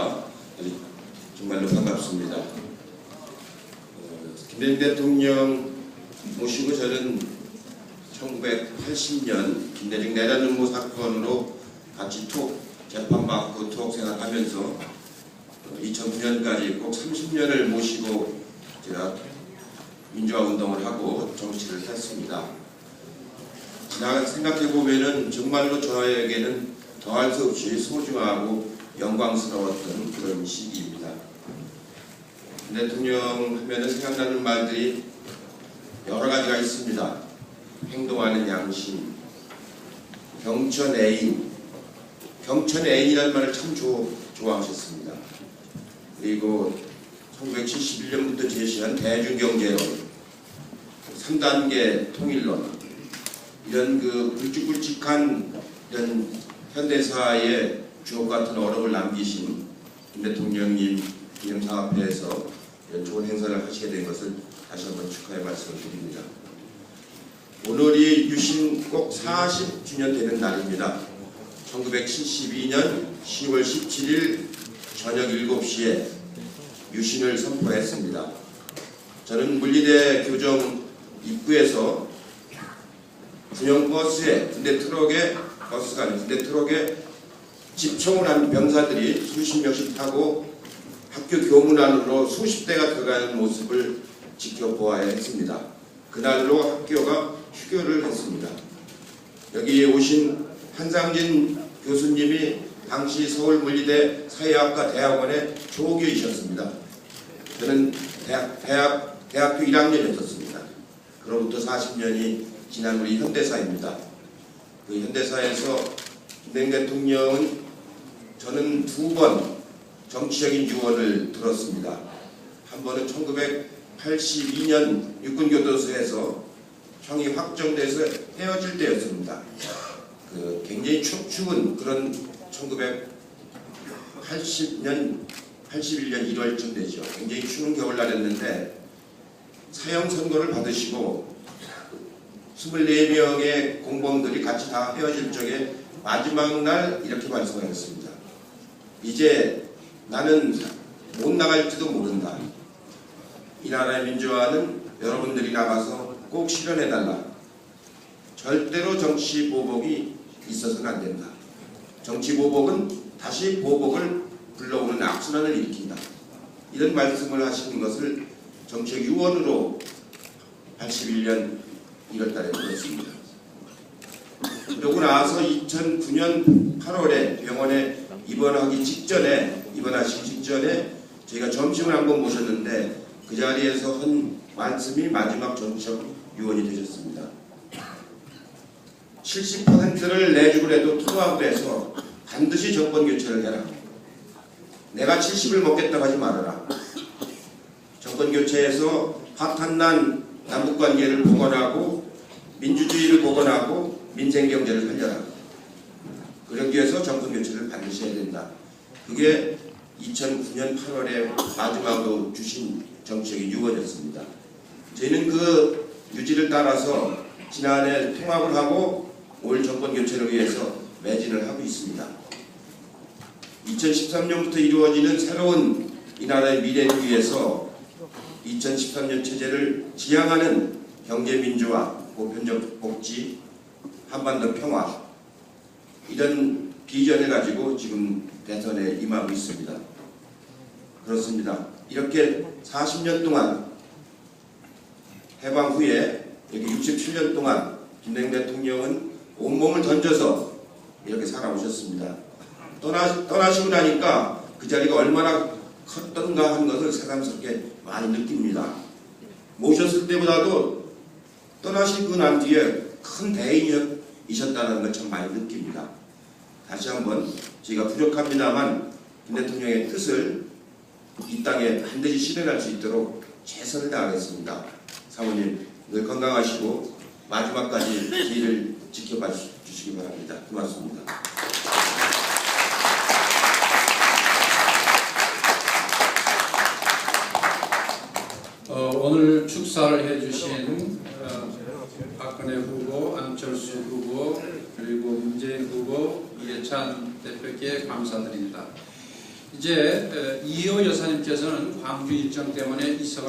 뵙습니다. 정말로 반갑습니다. 어, 김대중 대통령 모시고 저는 1980년 김대중 내란 음모 사건으로 같이 톡 재판받고 톡 생활하면서 2009년까지 꼭 30년을 모시고 제가 민주화 운동을 하고 정치를 했습니다. 생각해 보면은 정말로 저에게는 더할 수 없이 소중하고 영광스러웠던 그런 시기입니다. 대통령 하면은 생각나는 말들이 여러 가지가 있습니다. 행동하는 양심, 경천 애인, 경천 애인이라는 말을 참 좋- 좋아하셨습니다. 그리고 1971년부터 제시한 대중경제론, 3단계 통일론, 이런 그 굵직굵직한 이런 현대사의 주옥 같은 어록을 남기신 김 대통령님 기념사업회에서 이런 좋은 행사를 하시게 된 것을 다시 한번 축하의 말씀을 드립니다. 오늘이 유신 꼭 40주년 되는 날입니다. 1972년 10월 17일 저녁 7시에 유신을 선포했습니다. 저는 물리대 교정 입구에서 군용 버스에 군대 트럭에 버스가 아닌 군대 트럭에 집총을 한 병사들이 수십 명씩 타고 학교 교문 안으로 수십 대가 들어가는 모습을 지켜보아야 했습니다. 그날로 학교가 휴교를 했습니다. 여기에 오신 한상진 교수님이 당시 서울물리대 사회학과 대학원의 조교이셨습니다. 저는 대학, 대학, 대학교 1학년이었습니다. 그로부터 40년이 지난 우리 현대사입니다. 그 현대사에서 김대중 대통령은 저는 두 번 정치적인 유언을 들었습니다. 한 번은 1982년 육군교도소에서 형이 확정돼서 헤어질 때였습니다. 그 굉장히 추, 추운 그런 1980년 81년 1월쯤 되죠. 굉장히 추운 겨울날이었는데 사형 선고를 받으시고 24명의 공범들이 같이 다 헤어질 적에 마지막 날 이렇게 말씀하셨습니다. 이제 나는 못 나갈지도 모른다. 이 나라의 민주화는 여러분들이 나가서 꼭 실현해달라. 절대로 정치 보복이 있어서는 안 된다. 정치 보복은 다시 보복을 불러오는 악순환을 일으킨다. 이런 말씀을 하시는 것을 정책 유언으로 81년 1월달에 들었습니다. 그러고 나서 2009년 8월에 병원에 입원하기 직전에 입원하시기 직전에 저희가 점심을 한번 모셨는데 그 자리에서 한 말씀이 마지막 정치적 유언이 되셨습니다. 70%를 내주고 해도 통합을 해서 반드시 정권 교체를 해라. 내가 70을 먹겠다고 하지 말아라. 정권 교체해서 파탄난 남북관계를 복원하고 민주주의를 복원하고 민생 경제를 살려라. 그러기 위해서 정권 교체를 반드시 해야 된다. 그게 2009년 8월에 마지막으로 주신 정책의 유언이었습니다. 저희는 그 유지를 따라서 지난해 통합을 하고 올 정권 교체를 위해서 매진을 하고 있습니다. 2013년부터 이루어지는 새로운 이 나라의 미래를 위해서 2013년 체제를 지향하는 경제 민주화, 보편적 복지, 한반도 평화 이런 비전을 가지고 지금 대선에 임하고 있습니다. 그렇습니다. 이렇게 40년 동안 해방 후에 여기 67년 동안 김대중 대통령은 온몸을 던져서 이렇게 살아오셨습니다. 떠나, 떠나시고 나니까 그 자리가 얼마나 컸던가 하는 것을 새삼스럽게 많이 느낍니다. 모셨을 때보다도 떠나시고 난 뒤에 큰 대인이셨다는 걸 참 많이 느낍니다. 다시 한번 저희가 부족합니다만 김 대통령의 뜻을 이 땅에 반드시 실현할 수 있도록 최선을 다하겠습니다. 사모님 늘 건강하시고 마지막까지 저희를 지켜봐 주시기 바랍니다. 고맙습니다. 어, 오늘 축사를 해주신 어, 박근혜 후보, 안철수 이해찬 대표께 감사드립니다. 이제 어, 이호 여사님께서는 광주 일정 때문에 이서가